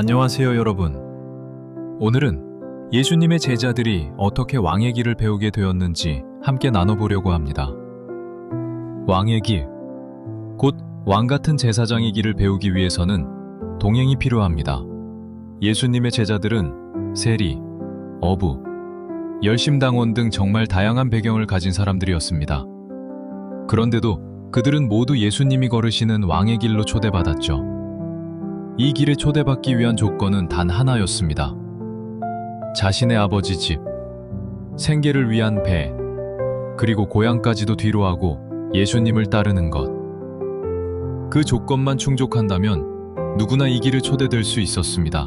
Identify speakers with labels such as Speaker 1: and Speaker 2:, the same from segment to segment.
Speaker 1: 안녕하세요, 여러분. 오늘은 예수님의 제자들이 어떻게 왕의 길을 배우게 되었는지 함께 나눠보려고 합니다. 왕의 길. 곧 왕 같은 제사장의 길을 배우기 위해서는 동행이 필요합니다. 예수님의 제자들은 세리, 어부, 열심당원 등 정말 다양한 배경을 가진 사람들이었습니다. 그런데도 그들은 모두 예수님이 걸으시는 왕의 길로 초대받았죠. 이 길에 초대받기 위한 조건은 단 하나였습니다. 자신의 아버지 집, 생계를 위한 배, 그리고 고향까지도 뒤로 하고 예수님을 따르는 것. 그 조건만 충족한다면 누구나 이 길을 초대될 수 있었습니다.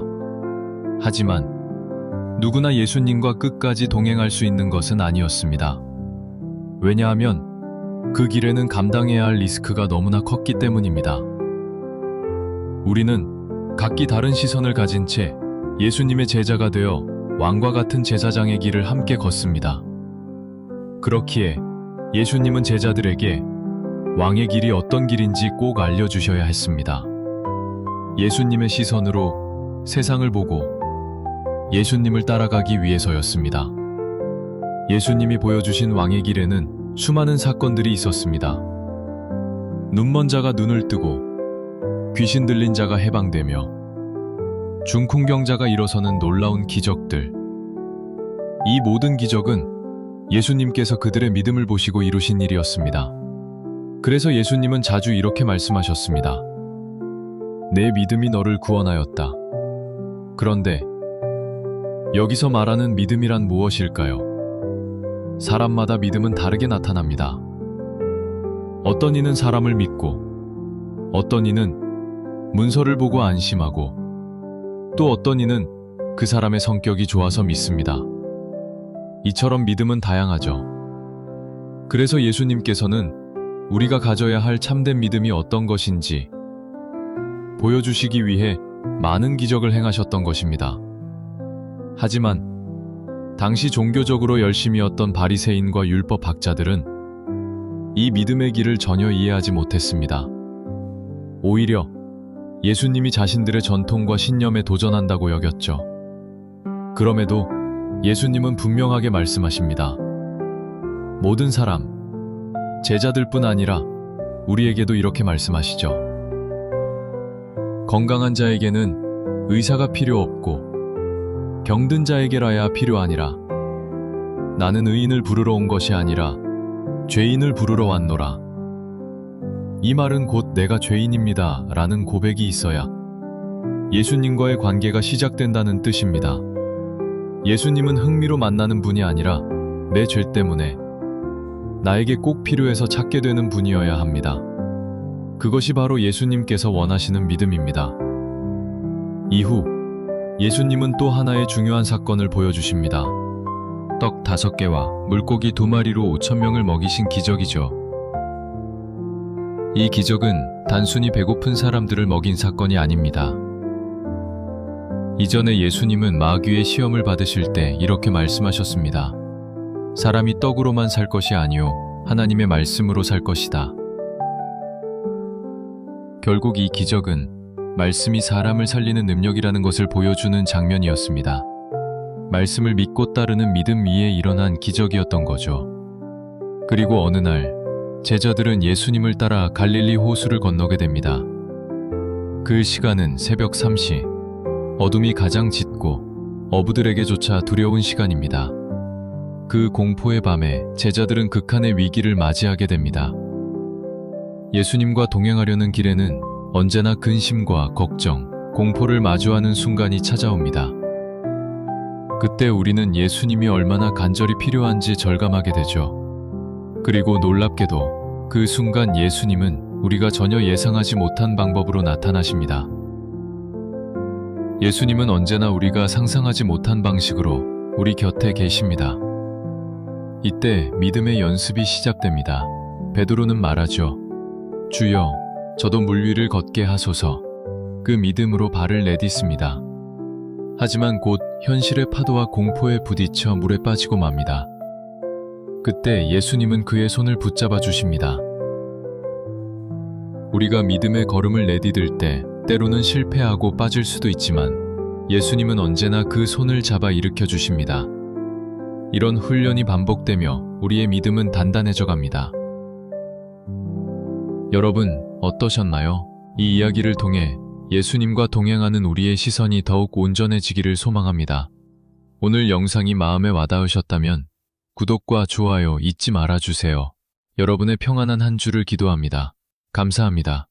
Speaker 1: 하지만 누구나 예수님과 끝까지 동행할 수 있는 것은 아니었습니다. 왜냐하면 그 길에는 감당해야 할 리스크가 너무나 컸기 때문입니다. 우리는 각기 다른 시선을 가진 채 예수님의 제자가 되어 왕과 같은 제사장의 길을 함께 걷습니다. 그렇기에 예수님은 제자들에게 왕의 길이 어떤 길인지 꼭 알려주셔야 했습니다. 예수님의 시선으로 세상을 보고 예수님을 따라가기 위해서였습니다. 예수님이 보여주신 왕의 길에는 수많은 사건들이 있었습니다. 눈먼 자가 눈을 뜨고 귀신 들린 자가 해방되며 중풍병자가 일어서는 놀라운 기적들. 이 모든 기적은 예수님께서 그들의 믿음을 보시고 이루신 일이었습니다. 그래서 예수님은 자주 이렇게 말씀하셨습니다. 내 믿음이 너를 구원하였다. 그런데 여기서 말하는 믿음이란 무엇일까요? 사람마다 믿음은 다르게 나타납니다. 어떤 이는 사람을 믿고, 어떤 이는 문서를 보고 안심하고, 또 어떤 이는 그 사람의 성격이 좋아서 믿습니다. 이처럼 믿음은 다양하죠. 그래서 예수님께서는 우리가 가져야 할 참된 믿음이 어떤 것인지 보여주시기 위해 많은 기적을 행하셨던 것입니다. 하지만 당시 종교적으로 열심이었던 바리새인과 율법 학자들은 이 믿음의 길을 전혀 이해하지 못했습니다. 오히려 예수님이 자신들의 전통과 신념에 도전한다고 여겼죠. 그럼에도 예수님은 분명하게 말씀하십니다. 모든 사람, 제자들뿐 아니라 우리에게도 이렇게 말씀하시죠. 건강한 자에게는 의사가 필요 없고 병든 자에게라야 필요하니라. 나는 의인을 부르러 온 것이 아니라 죄인을 부르러 왔노라. 이 말은 곧 내가 죄인입니다. 라는 고백이 있어야 예수님과의 관계가 시작된다는 뜻입니다. 예수님은 흥미로 만나는 분이 아니라 내 죄 때문에 나에게 꼭 필요해서 찾게 되는 분이어야 합니다. 그것이 바로 예수님께서 원하시는 믿음입니다. 이후 예수님은 또 하나의 중요한 사건을 보여주십니다. 떡 다섯 개와 물고기 두 마리로 오천 명을 먹이신 기적이죠. 이 기적은 단순히 배고픈 사람들을 먹인 사건이 아닙니다. 이전에 예수님은 마귀의 시험을 받으실 때 이렇게 말씀하셨습니다. 사람이 떡으로만 살 것이 아니요 하나님의 말씀으로 살 것이다. 결국 이 기적은 말씀이 사람을 살리는 능력이라는 것을 보여주는 장면이었습니다. 말씀을 믿고 따르는 믿음 위에 일어난 기적이었던 거죠. 그리고 어느 날 제자들은 예수님을 따라 갈릴리 호수를 건너게 됩니다. 그 시간은 새벽 3시. 어둠이 가장 짙고 어부들에게조차 두려운 시간입니다. 그 공포의 밤에 제자들은 극한의 위기를 맞이하게 됩니다. 예수님과 동행하려는 길에는 언제나 근심과 걱정, 공포를 마주하는 순간이 찾아옵니다. 그때 우리는 예수님이 얼마나 간절히 필요한지 절감하게 되죠. 그리고 놀랍게도 그 순간 예수님은 우리가 전혀 예상하지 못한 방법으로 나타나십니다. 예수님은 언제나 우리가 상상하지 못한 방식으로 우리 곁에 계십니다. 이때 믿음의 연습이 시작됩니다. 베드로는 말하죠. 주여, 저도 물 위를 걷게 하소서. 그 믿음으로 발을 내딛습니다. 하지만 곧 현실의 파도와 공포에 부딪혀 물에 빠지고 맙니다. 그때 예수님은 그의 손을 붙잡아 주십니다. 우리가 믿음의 걸음을 내디딜 때 때로는 실패하고 빠질 수도 있지만 예수님은 언제나 그 손을 잡아 일으켜 주십니다. 이런 훈련이 반복되며 우리의 믿음은 단단해져 갑니다. 여러분, 어떠셨나요? 이 이야기를 통해 예수님과 동행하는 우리의 시선이 더욱 온전해지기를 소망합니다. 오늘 영상이 마음에 와닿으셨다면 구독과 좋아요 잊지 말아주세요. 여러분의 평안한 한 주를 기도합니다. 감사합니다.